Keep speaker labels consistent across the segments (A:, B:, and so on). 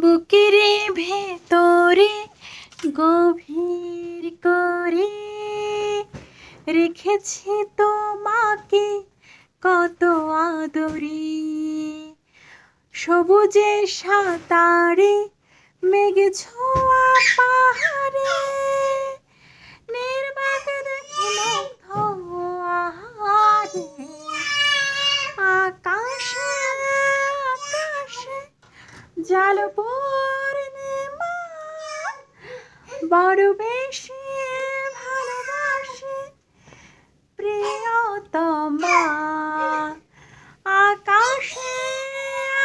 A: বুকেরে ভেতরে গভীর করে রেখেছি তোমাকে কত আদরে। সবুজে সাঁতারে জাল পূর্ণিমা বড় বেশি ভালোবাসি প্রিয়তমা। আকাশে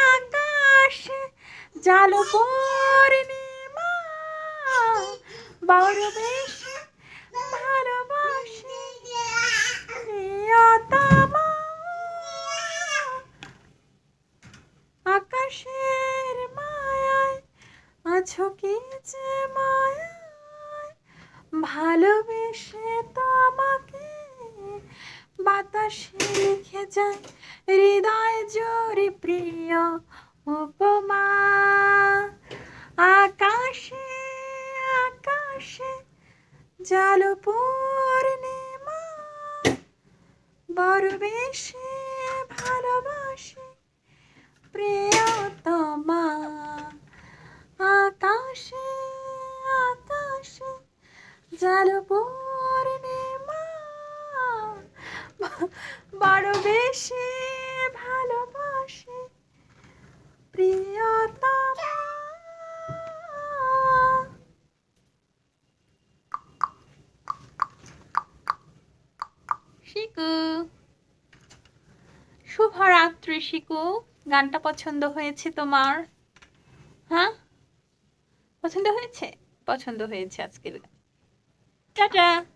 A: আকাশে জাল পূর্ণিমা বড় বেশি ভালোবাসি প্রিয়তমা আকাশের মায়ায় আছো কি যে মায়ায় ভালোবেসে তোমাকে বাতাসে লিখে যায়, হৃদয় জোরে প্রিয় উপমা। আকাশে আকাশে জাল পূর্ণিমা বড় বেশি ভালোবাসি জাল পূর্ণিমা বড় বেশি ভালোবাসি প্রিয়তমা। শিকু। শুভরাত্রি শিকু। গানটা পছন্দ হয়েছে তোমার? হ্যাঁ? পছন্দ হয়েছে? পছন্দ হয়েছে আজকের গান। Khác